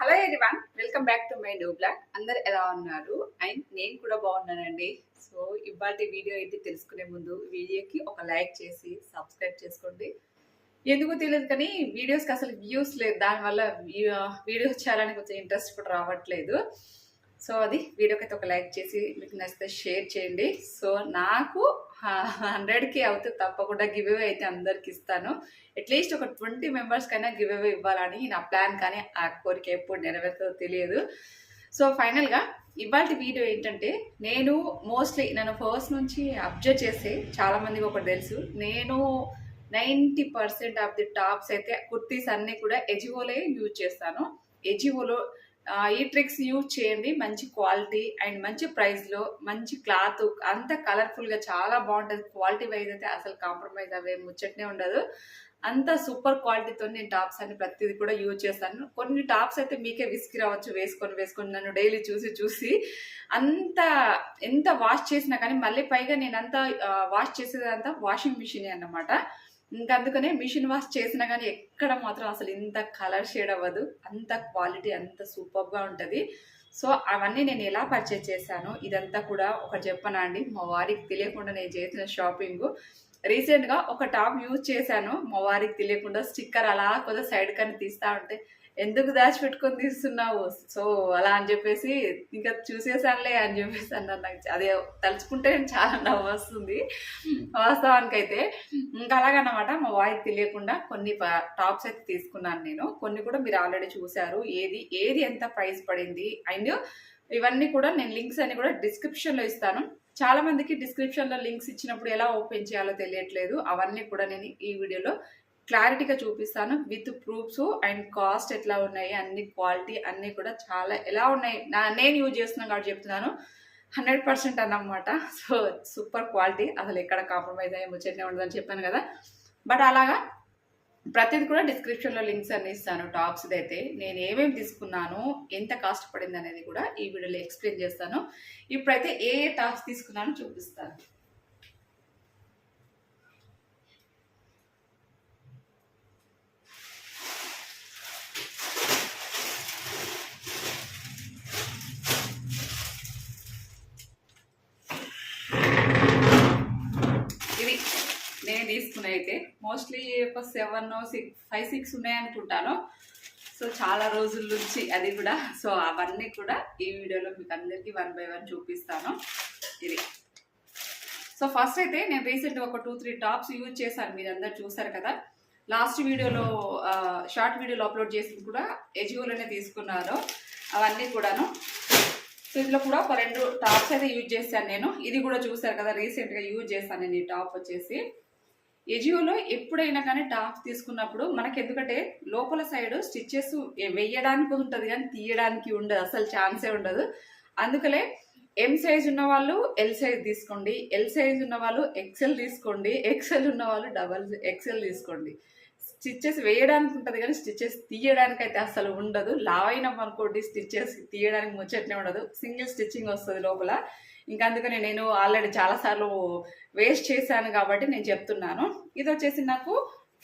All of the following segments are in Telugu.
Hello everyone welcome back to my new blog అందరు ఎలా ఉన్నారు? అండ్ నేను కూడా బాగున్నానండి. సో ఇవాటి వీడియో అయితే తెలుసుకునే ముందు వీడియోకి ఒక లైక్ చేసి సబ్స్క్రైబ్ చేసుకోండి. ఎందుకు తెలియదు కానీ వీడియోస్కి అసలు వ్యూస్ లేదు దానివల్ల వీడియోస్ చేయాలని కొంచెం ఇంట్రెస్ట్ కూడా రావట్లేదు. సో అది వీడియోకి అయితే ఒక లైక్ చేసి మీకు నచ్చితే షేర్ చేయండి. సో నాకు హండ్రెడ్కి అవుతే తప్పకుండా గివ్ అవే అయితే అందరికి ఇస్తాను. అట్లీస్ట్ ఒక ట్వంటీ మెంబర్స్ కైనా గివ్ అవే ఇవ్వాలని నా ప్లాన్ కానీ ఆ కోరిక ఎప్పుడు నెరవేరుతుందో తెలియదు. సో ఫైనల్గా ఇవాళ వీడియో ఏంటంటే నేను మోస్ట్లీ నన్ను ఫస్ట్ నుంచి అబ్జర్వ్ చేస్తే చాలా మందికి ఒకటి తెలుసు. నేను ninety percent of the tops అయితే కుర్తీస్ అన్నీ కూడా ఎజివోలే యూజ్ చేస్తాను. ఎజివోలో ఈ ట్రిక్స్ యూజ్ చేయండి. మంచి క్వాలిటీ అండ్ మంచి ప్రైస్లో మంచి క్లాత్ అంత కలర్ఫుల్గా చాలా బాగుంటుంది. క్వాలిటీ వైజ్ అయితే అసలు కాంప్రమైజ్ అవే ముచ్చట్నే ఉండదు. అంత సూపర్ క్వాలిటీతో నేను టాప్స్ అని ప్రతిదీ కూడా యూజ్ చేస్తాను. కొన్ని టాప్స్ అయితే మీకే విసికి రావచ్చు. వేసుకొని వేసుకొని నన్ను డైలీ చూసి చూసి. అంత ఎంత వాష్ చేసినా కానీ మళ్ళీ పైగా నేను అంతా వాష్ చేసేదంతా వాషింగ్ మిషన్ అన్నమాట. ఇంకా అందుకనే మిషన్ వాష్ చేసినా కానీ ఎక్కడ మాత్రం అసలు ఇంత కలర్ షేడ్ అవ్వదు. అంత క్వాలిటీ అంత సూపర్గా ఉంటుంది. సో అవన్నీ నేను ఎలా పర్చేజ్ చేశాను ఇదంతా కూడా ఒక చెప్పనా అండి. మా వారికి తెలియకుండా నేను చేసిన షాపింగ్. రీసెంట్గా ఒక టాప్ యూజ్ చేశాను. మా వారికి తెలియకుండా స్టిక్కర్ అలా కొద్దిగా సైడ్ కానీ తీస్తా ఉంటే ఎందుకు దాచిపెట్టుకొని తీస్తున్నావు? సో అలా అని చెప్పేసి ఇంకా చూసేసానులే అని చెప్పేసి అన్నారు నాకు. అదే తలుచుకుంటే చాలా నవ్వు వస్తుంది. వాస్తవానికి అయితే ఇంకా అలాగనమాట మా వాయిస్ తెలియకుండా కొన్ని టాప్స్ అయితే తీసుకున్నాను నేను. కొన్ని కూడా మీరు ఆల్రెడీ చూసారు ఏది ఏది ఎంత ప్రైస్ పడింది? అండ్ ఇవన్నీ కూడా నేను లింక్స్ అన్ని కూడా డిస్క్రిప్షన్లో ఇస్తాను. చాలా మందికి డిస్క్రిప్షన్లో లింక్స్ ఇచ్చినప్పుడు ఎలా ఓపెన్ చేయాలో తెలియట్లేదు. అవన్నీ కూడా నేను ఈ వీడియోలో క్లారిటీగా చూపిస్తాను విత్ ప్రూఫ్స్ అండ్ కాస్ట్ ఎట్లా ఉన్నాయి అన్ని క్వాలిటీ అన్నీ కూడా చాలా ఎలా ఉన్నాయి నా నేను యూజ్ చేస్తున్నాను కాబట్టి చెప్తున్నాను. హండ్రెడ్ పర్సెంట్ అన్నమాట. So super quality. అసలు ఎక్కడ కాంప్రమైజ్ అయ్యే ముచ్చట్నే ఉండదని చెప్పాను కదా. బట్ అలాగా ప్రతిది కూడా డిస్క్రిప్షన్లో లింక్స్ అన్ని ఇస్తాను టాప్స్ అయితే నేను ఏమేమి తీసుకున్నాను ఎంత కాస్ట్ పడింది అనేది కూడా ఈ వీడియోలో ఎక్స్ప్లెయిన్ చేస్తాను. ఇప్పుడైతే ఏ ఏ టాప్స్ తీసుకున్నానో చూపిస్తాను ఇవి నేను తీసుకునే అయితే. మోస్ట్లీ ఒక సెవెన్ సిక్స్ ఫైవ్ సిక్స్ ఉన్నాయనుకుంటాను సో చాలా రోజుల నుంచి అది కూడా సో అవన్నీ కూడా ఈ వీడియోలో మీకు అందరికీ వన్ బై వన్ చూపిస్తాను. ఇది. సో ఫస్ట్ అయితే నేను రీసెంట్ ఒక టూ త్రీ టాప్స్ యూజ్ చేశాను. మీరు అందరు చూసారు కదా. లాస్ట్ వీడియోలో షార్ట్ వీడియోలో అప్లోడ్ చేసింది కూడా ఎజియోలోనే తీసుకున్నారు అవన్నీ కూడాను. సో ఇందులో కూడా ఒక రెండు టాప్స్ అయితే యూజ్ చేశాను నేను. ఇది కూడా చూసారు కదా రీసెంట్గా యూజ్ చేశాను నేను ఈ టాప్ వచ్చేసి. ఎజియోలో ఎప్పుడైనా కానీ టాప్స్ తీసుకున్నప్పుడు మనకి ఎందుకంటే లోపల సైడ్ స్టిచ్చెస్ వేయడానికి ఉంటుంది కానీ తీయడానికి ఉండదు అసలు ఛాన్సే ఉండదు. అందుకనే ఎం సైజ్ ఉన్న వాళ్ళు ఎల్ సైజ్ తీసుకోండి ఎల్ సైజ్ ఉన్న వాళ్ళు ఎక్సెల్ తీసుకోండి ఎక్సెల్ ఉన్న వాళ్ళు డబల్ ఎక్సెల్ తీసుకోండి. స్టిచ్చెస్ వేయడానికి ఉంటుంది కానీ స్టిచ్చెస్ తీయడానికి అయితే అసలు ఉండదు. లావైనాం అనుకోండి స్టిచ్చెస్ తీయడానికి ముచ్చట్నే ఉండదు. సింగిల్ స్టిచ్చింగ్ వస్తుంది లోపల. ఇంకా అందుకని నేను ఆల్రెడీ చాలాసార్లు వేస్ట్ చేశాను కాబట్టి నేను చెప్తున్నాను. ఇది వచ్చేసి నాకు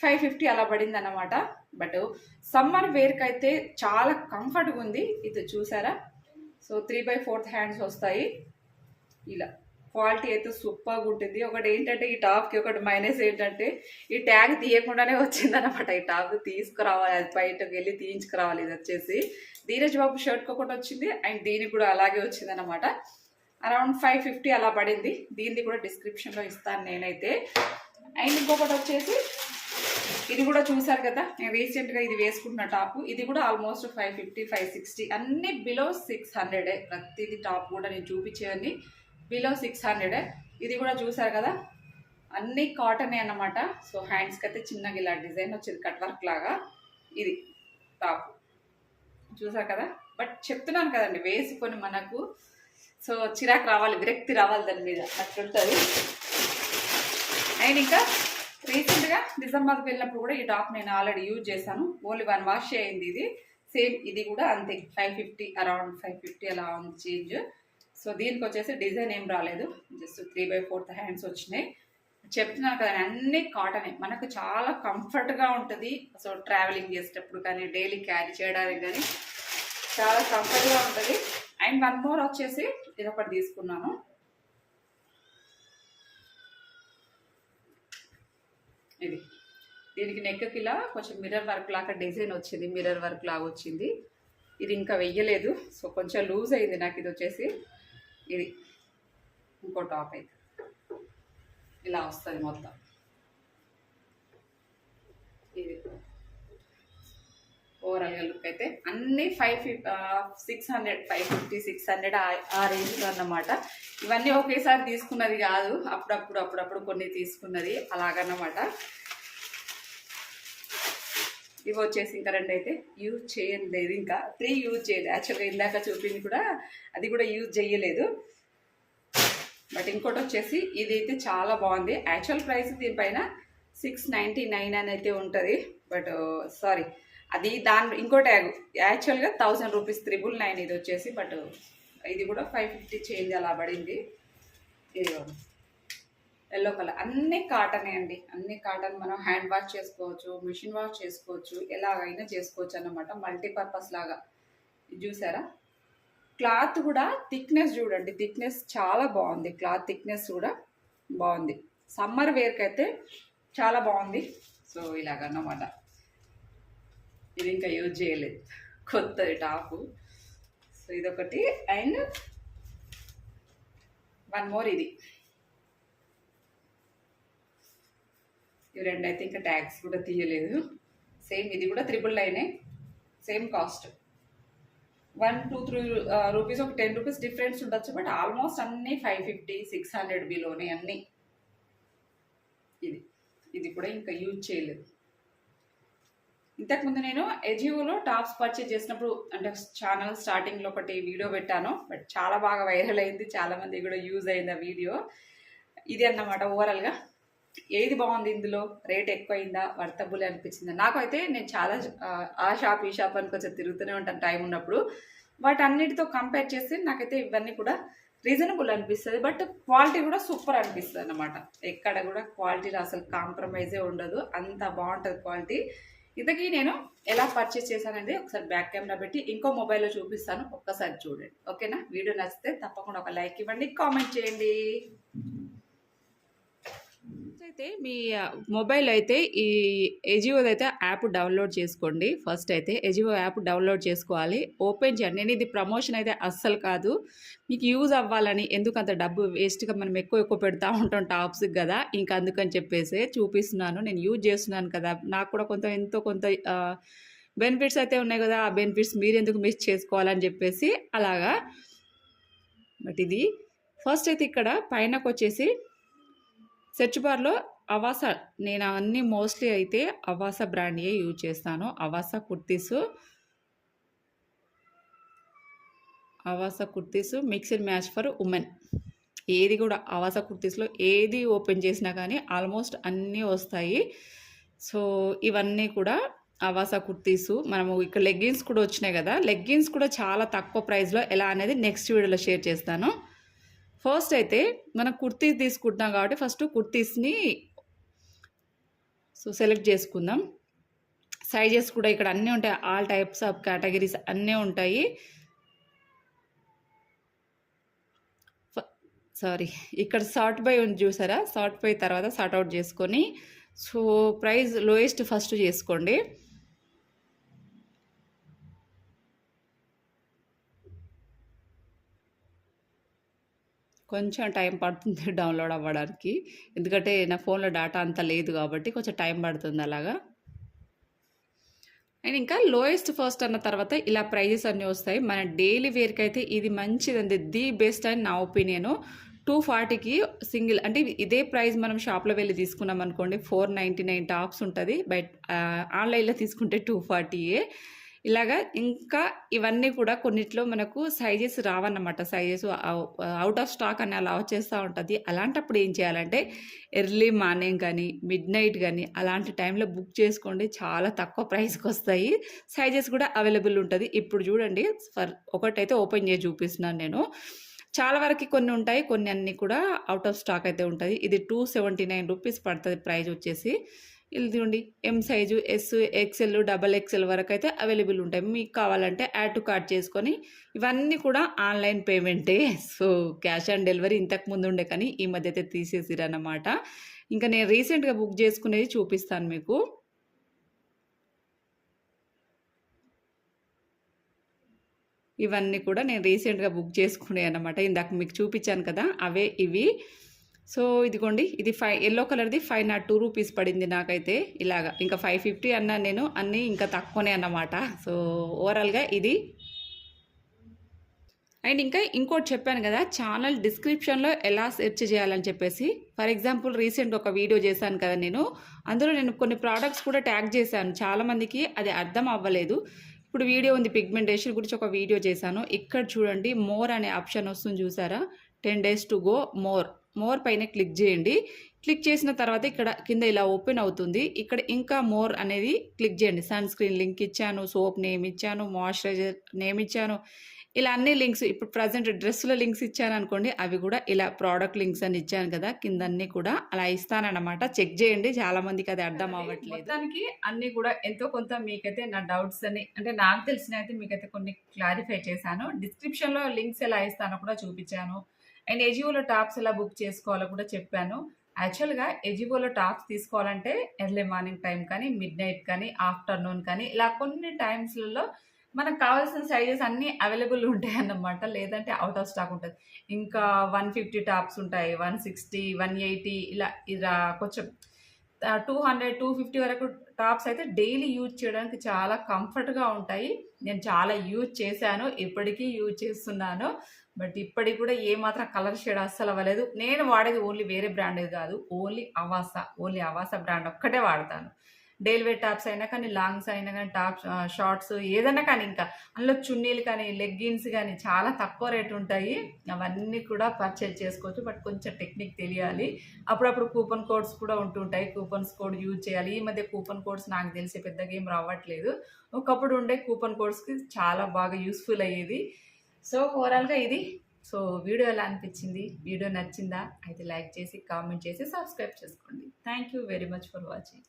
ఫైవ్ ఫిఫ్టీ అలా పడింది అనమాట బట్ సమ్మర్ వేర్కి అయితే చాలా కంఫర్ట్గా ఉంది. ఇది చూసారా? So three by fourth hands వస్తాయి. ఇలా. క్వాలిటీ అయితే సూపర్గా ఉంటుంది. ఒకటి ఏంటంటే ఈ టాప్కి ఒకటి మైనస్ ఏంటంటే ఈ ట్యాగ్ తీయకుండానే వచ్చిందనమాట ఈ టాప్ తీసుకురావాలి అది బయటకు వెళ్ళి తీయించుకురావాలి ఇది వచ్చేసి. ధీరజ్ బాబు షర్ట్కి ఒకటి వచ్చింది. అండ్ దీనికి కూడా అలాగే వచ్చిందనమాట అరౌండ్ ఫైవ్ ఫిఫ్టీ అలా పడింది. దీన్ని కూడా డిస్క్రిప్షన్లో ఇస్తాను నేనైతే. అండ్ ఇంకొకటి వచ్చేసి ఇది కూడా చూసారు కదా నేను రీసెంట్గా ఇది వేసుకుంటున్న టాప్. ఇది కూడా almost five fifty five sixty అన్ని బిలో సిక్స్ హండ్రెడే. ప్రతిది టాప్ కూడా నేను చూపించేవన్నీ బిలో సిక్స్ హండ్రెడ్ ఇది కూడా చూసారు కదా? అన్ని కాటనే అన్నమాట. సో హ్యాండ్స్కి అయితే చిన్నగా ఇలా డిజైన్ వచ్చింది కట్ వర్క్ లాగా. ఇది టాప్ చూసారు కదా? బట్ చెప్తున్నాను కదండి వేసుకొని మనకు. సో చిరాకు రావాలి విరక్తి రావాలి దాని మీద. అట్లుంటుంది. అండ్ ఇంకా రీసెంట్గా డిసెంబర్కి వెళ్ళినప్పుడు కూడా ఈ టాప్ నేను ఆల్రెడీ యూజ్ చేశాను. ఓన్లీ వన్ వాష్ అయింది ఇది. సేమ్ ఇది కూడా అంతే. Five fifty around five fifty అలా ఉంది చేంజ్ సో దీనికి వచ్చేసి డిజైన్ ఏం రాలేదు. Just three by fourth hands వచ్చినాయి. చెప్తున్నాను కదా అన్ని కాటనే. మనకు చాలా కంఫర్ట్గా ఉంటుంది. సో ట్రావెలింగ్ చేసేటప్పుడు కానీ డైలీ క్యారీ చేయడానికి కానీ చాలా కంఫర్ట్గా ఉంటుంది. అండ్ వన్ మోర్ వచ్చేసి ఇది ఒకటి తీసుకున్నాను. ఇది. దీనికి నెక్కి ఇలా కొంచెం మిర్రర్ వర్క్ లాగా డిజైన్ వచ్చింది. మిర్రర్ వర్క్ లాగా వచ్చింది. ఇది ఇంకా వెయ్యలేదు. సో కొంచెం లూజ్ అయింది నాకు ఇది వచ్చేసి. ఇది ఇంకో టాప్ అయితే ఇలా వస్తుంది మొత్తం. ఇది. ఓవరాల్గా లుక్ అయితే అన్నీ five fif six hundred five fifty six hundred ఆ రేంజ్లో అన్నమాట. ఇవన్నీ ఒకేసారి తీసుకున్నది కాదు. అప్పుడప్పుడు అప్పుడప్పుడు కొన్ని తీసుకున్నది అలాగన్నమాట. ఇవి వచ్చేసి ఇంకా రెండు అయితే యూజ్ చేయలేదు ఇంకా. త్రీ యూజ్ చేయలేదు. యాక్చువల్గా ఇందాక చూపింది కూడా అది కూడా యూజ్ చేయలేదు. బట్ ఇంకోటి వచ్చేసి ఇది అయితే చాలా బాగుంది. యాక్చువల్ ప్రైస్ దీనిపైన సిక్స్ నైంటీ నైన్ అని అయితే ఉంటుంది. బట్ సారీ అది దాని ఇంకో ట్యాగ్ యాక్చువల్గా థౌజండ్ రూపీస్ త్రిబుల్ నైన్ ఇది వచ్చేసి బట్ uh, ఇది కూడా ఫైవ్ ఫిఫ్టీ చేంజ్ అలా పడింది. ఇది ఎల్లో కలర్. అన్ని కాటనే అండి. అన్ని కాటన్ మనం హ్యాండ్ వాష్ చేసుకోవచ్చు మిషన్ వాష్ చేసుకోవచ్చు ఎలాగైనా చేసుకోవచ్చు అన్నమాట. మల్టీపర్పస్ లాగా. ఇది చూసారా? క్లాత్ కూడా థిక్నెస్ చూడండి. థిక్నెస్ చాలా బాగుంది. క్లాత్ థిక్నెస్ కూడా బాగుంది. సమ్మర్ వేర్కి అయితే చాలా బాగుంది. సో ఇలాగన్నమాట. ఇది ఇంకా యూజ్ చేయలేదు. కొత్తది టాపు సో ఇదొకటి. అండ్ వన్ మోర్ ఇది. ఇవి రెండు అయితే ఇంకా ట్యాక్స్ కూడా తీయలేదు. సేమ్ ఇది కూడా triple లైనే same cost one two three rupees ఒక టెన్ రూపీస్ డిఫరెన్స్ ఉండొచ్చు బట్ ఆల్మోస్ట్ అన్నీ ఫైవ్ ఫిఫ్టీ సిక్స్ హండ్రెడ్ బిలోనే అన్నీ. ఇది. ఇది కూడా ఇంకా యూజ్ చేయలేదు. ఇంతకుముందు నేను ఎజియోలో టాప్స్ పర్చేజ్ చేసినప్పుడు అంటే ఛానల్ స్టార్టింగ్లో ఒకటి వీడియో పెట్టాను బట్ చాలా బాగా వైరల్ అయింది చాలామంది కూడా యూజ్ అయింది ఆ వీడియో ఇది అన్నమాట ఓవరాల్గా ఏది బాగుంది ఇందులో? రేట్ ఎక్కువైందా? వర్తబుల్ అనిపించిందా? నాకైతే నేను చాలా ఆ, షాప్ ఈ షాప్ అని కొంచెం తిరుగుతూనే ఉంటాను టైం ఉన్నప్పుడు. వాటి అన్నిటితో కంపేర్ చేస్తే నాకైతే ఇవన్నీ కూడా రీజనబుల్ అనిపిస్తుంది. బట్ క్వాలిటీ కూడా సూపర్ అనిపిస్తుంది అనమాట ఎక్కడ కూడా క్వాలిటీలో అసలు కాంప్రమైజే ఉండదు. అంత బాగుంటుంది క్వాలిటీ. ఇంతకీ నేను ఎలా పర్చేస్ చేశాననేది ఒకసారి బ్యాక్ కెమెరా పెట్టి ఇంకో మొబైల్లో చూపిస్తాను. ఒక్కసారి చూడండి. ఓకేనా? వీడియో నచ్చితే తప్పకుండా ఒక లైక్ ఇవ్వండి. కామెంట్ చేయండి. అయితే మీ మొబైల్ అయితే ఈ ఎజియోది అయితే యాప్ డౌన్లోడ్ చేసుకోండి. ఫస్ట్ అయితే ఎజియో యాప్ డౌన్లోడ్ చేసుకోవాలి. ఓపెన్ చేయండి. నేను ఇది ప్రమోషన్ అయితే అస్సలు కాదు. మీకు యూజ్ అవ్వాలని ఎందుకు అంత డబ్బు వేస్ట్గా మనం ఎక్కువ ఎక్కువ పెడతా ఉంటాం టాప్స్కి కదా. ఇంకా అందుకని చెప్పేసి చూపిస్తున్నాను. నేను యూజ్ చేస్తున్నాను కదా. నాకు కూడా కొంత ఎంతో కొంత బెనిఫిట్స్ అయితే ఉన్నాయి కదా. ఆ బెనిఫిట్స్ మీరు ఎందుకు మిస్ చేసుకోవాలని చెప్పేసి అలాగా. బట్ ఇది ఫస్ట్ అయితే ఇక్కడ పైనకు వచ్చేసి సెర్చ్ బార్లో అవాసా నేను అన్ని మోస్ట్లీ అయితే అవాస బ్రాండ్యే యూజ్ చేస్తాను. Avaasa kurtis Avaasa kurtis mixed match for women. ఏది కూడా అవాసా కుర్తీస్లో ఏది ఓపెన్ చేసినా కానీ ఆల్మోస్ట్ అన్నీ వస్తాయి. సో ఇవన్నీ కూడా అవాసా కుర్తీసు. మనము ఇక్కడ లెగ్గిన్స్ కూడా వచ్చినాయి కదా లెగ్గిన్స్ కూడా చాలా తక్కువ ప్రైస్లో ఎలా అనేది నెక్స్ట్ వీడియోలో షేర్ చేస్తాను. ఫస్ట్ అయితే మనం కుర్తీస్ తీసుకుంటున్నాం కాబట్టి ఫస్ట్ కుర్తీస్ని సో సెలెక్ట్ చేసుకుందాం. సైజెస్ కూడా ఇక్కడ అన్నీ ఉంటాయి. ఆల్ టైప్స్ ఆఫ్ కేటగిరీస్ అన్నీ ఉంటాయి. సారీ ఇక్కడ సార్ట్ బై ఉంది చూసారా? సార్ట్ బై తర్వాత సార్ట్ అవుట్ చేసుకొని సో ప్రైస్ లోయెస్ట్ ఫస్ట్ చేసుకోండి. కొంచెం టైం పడుతుంది డౌన్లోడ్ అవ్వడానికి. ఎందుకంటే నా ఫోన్లో డేటా అంత లేదు కాబట్టి కొంచెం టైం పడుతుంది అలాగా. అండ్ ఇంకా లోయెస్ట్ ఫస్ట్ అన్న తర్వాత ఇలా ప్రైజెస్ అన్నీ వస్తాయి. మన డైలీ వేర్కి అయితే ఇది మంచిదండి. ది బెస్ట్ అని నా ఒపీనియను. టూ ఫార్టీకి సింగిల్ అంటే ఇదే ప్రైస్ మనం షాప్లో వెళ్ళి తీసుకున్నాం అనుకోండి ఫోర్ నైంటీ నైన్ టాప్స్ ఉంటుంది. బట్ ఆన్లైన్లో తీసుకుంటే టూ ఫార్టీయే. ఇలాగా ఇంకా ఇవన్నీ కూడా కొన్నిట్లో మనకు సైజెస్ రావన్నమాట. సైజెస్ అవుట్ ఆఫ్ స్టాక్ అని అలా వచ్చేస్తూ ఉంటుంది. అలాంటప్పుడు ఏం చేయాలంటే ఎర్లీ మార్నింగ్ కానీ మిడ్ నైట్ కానీ అలాంటి టైంలో బుక్ చేసుకోండి. చాలా తక్కువ ప్రైస్కి వస్తాయి సైజెస్ కూడా అవైలబుల్ ఉంటుంది. ఇప్పుడు చూడండి ఫర్ ఒకటైతే ఓపెన్ చేసి చూపిస్తున్నాను నేను. చాలా వరకు కొన్ని ఉంటాయి కొన్ని అన్నీ కూడా అవుట్ ఆఫ్ స్టాక్ అయితే ఉంటుంది. ఇది టూ సెవెంటీ నైన్ రూపీస్ పడుతుంది ప్రైస్ వచ్చేసి. ఇదిగోండి M size S XL double XL వరకు అయితే అవైలబుల్ ఉంటాయి. మీకు కావాలంటే యాడ్ టు కార్ట్ చేసుకొని ఇవన్నీ కూడా ఆన్లైన్ పేమెంటే సో క్యాష్ ఆన్ డెలివరీ ఇంతకు ముందు ఉండే కానీ ఈ మధ్య అయితే తీసేసిరన్నమాట. ఇంకా నేను రీసెంట్గా బుక్ చేసుకునేది చూపిస్తాను మీకు. ఇవన్నీ కూడా నేను రీసెంట్గా బుక్ చేసుకునే అన్నమాట. ఇందాక మీకు చూపించాను కదా అవే ఇవి. సో ఇదిగోండి ఇది ఫైవ్ ఎల్లో కలర్ది ఫైవ్ నాట్ టూ రూపీస్ పడింది నాకైతే ఇలాగా. ఇంకా ఫైవ్ ఫిఫ్టీ అన్నా నేను అన్నీ ఇంకా తక్కువనే అన్నమాట. సో ఓవరాల్గా ఇది అండ్ ఇంకా ఇంకోటి చెప్పాను కదా ఛానల్ డిస్క్రిప్షన్లో ఎలా సెర్చ్ చేయాలని చెప్పేసి. ఫర్ ఎగ్జాంపుల్ రీసెంట్ ఒక వీడియో చేశాను కదా నేను. అందులో నేను కొన్ని ప్రోడక్ట్స్ కూడా ట్యాగ్ చేశాను. చాలామందికి అది అర్థం అవ్వలేదు. ఇప్పుడు వీడియో ఉంది పిగ్మెంటేషన్ గురించి ఒక వీడియో చేశాను. ఇక్కడ చూడండి మోర్ అనే ఆప్షన్ వస్తుంది చూసారా? Ten days to go more. More పైన క్లిక్ చేయండి. క్లిక్ చేసిన తర్వాత ఇక్కడ కింద ఇలా ఓపెన్ అవుతుంది. ఇక్కడ ఇంకా మోర్ అనేది క్లిక్ చేయండి. సన్ స్క్రీన్ లింక్ ఇచ్చాను సోప్ నేమ్ ఇచ్చాను మాయిశ్చరైజర్ నేమ్ ఇచ్చాను. ఇలా అన్ని లింక్స్ ఇప్పుడు ప్రజెంట్ డ్రెస్సుల లింక్స్ ఇచ్చాను అనుకోండి అవి కూడా ఇలా ప్రోడక్ట్ లింక్స్ అని ఇచ్చాను కదా కింద అన్ని కూడా అలా ఇస్తానన్నమాట. చెక్ చేయండి. చాలా మందికి అది అర్థం అవ్వట్లేదు. మొత్తానికి అన్ని కూడా ఎంతో కొంత మీకైతే నా డౌట్స్ అని అంటే నాకు తెలిసిన అయితే మీకైతే కొన్ని క్లారిఫై చేశాను. డిస్క్రిప్షన్లో లింక్స్ ఎలా ఇస్తానో కూడా చూపించాను. అండ్ ఎజియోలో టాప్స్ ఎలా బుక్ చేసుకోవాలో కూడా చెప్పాను. యాక్చువల్గా ఎజివోలో టాప్స్ తీసుకోవాలంటే ఎర్లీ మార్నింగ్ టైం కానీ మిడ్ నైట్ కానీ ఆఫ్టర్నూన్ కానీ ఇలా కొన్ని టైమ్స్లలో మనకు కావాల్సిన సైజెస్ అన్నీ అవైలబుల్ ఉంటాయి అన్నమాట లేదంటే అవుట్ ఆఫ్ స్టాక్ ఉంటుంది. ఇంకా వన్ ఫిఫ్టీ టాప్స్ ఉంటాయి. వన్ సిక్స్టీ వన్ ఎయిటీ ఇలా ఇలా కొంచెం టూ హండ్రెడ్ టూ ఫిఫ్టీ వరకు టాప్స్ అయితే డైలీ యూజ్ చేయడానికి చాలా కంఫర్ట్గా ఉంటాయి. నేను చాలా యూజ్ చేశాను. ఇప్పటికీ యూజ్ చేస్తున్నాను. బట్ ఇప్పటికి కూడా ఏ మాత్రం కలర్ షేడ్ అస్సలు అవ్వలేదు. నేను వాడేది ఓన్లీ వేరే బ్రాండేది కాదు only Avaasa only Avaasa brand ఒక్కటే వాడతాను. డైల్వే టాప్స్ అయినా కానీ లాంగ్స్ అయినా కానీ టాప్స్ షార్ట్స్ ఏదైనా కానీ ఇంకా. అందులో చున్నీలు కానీ లెగ్గిన్స్ కానీ చాలా తక్కువ రేటు ఉంటాయి. అవన్నీ కూడా పర్చేజ్ చేసుకోవచ్చు. బట్ కొంచెం టెక్నిక్ తెలియాలి. అప్పుడప్పుడు కూపన్ కోడ్స్ కూడా ఉంటుంటాయి. కూపన్స్ కోడ్ యూజ్ చేయాలి. ఈ మధ్య కూపన్ కోడ్స్ నాకు తెలిసి పెద్దగా ఏం రావట్లేదు. ఒకప్పుడు ఉండే కూపన్ కోడ్స్కి చాలా బాగా యూస్ఫుల్ అయ్యేది. సో ఓవరాల్గా ఇది. సో వీడియో ఎలా అనిపించింది? వీడియో నచ్చిందా? అయితే లైక్ చేసి కామెంట్ చేసి సబ్స్క్రైబ్ చేసుకోండి. Thank you very much for watching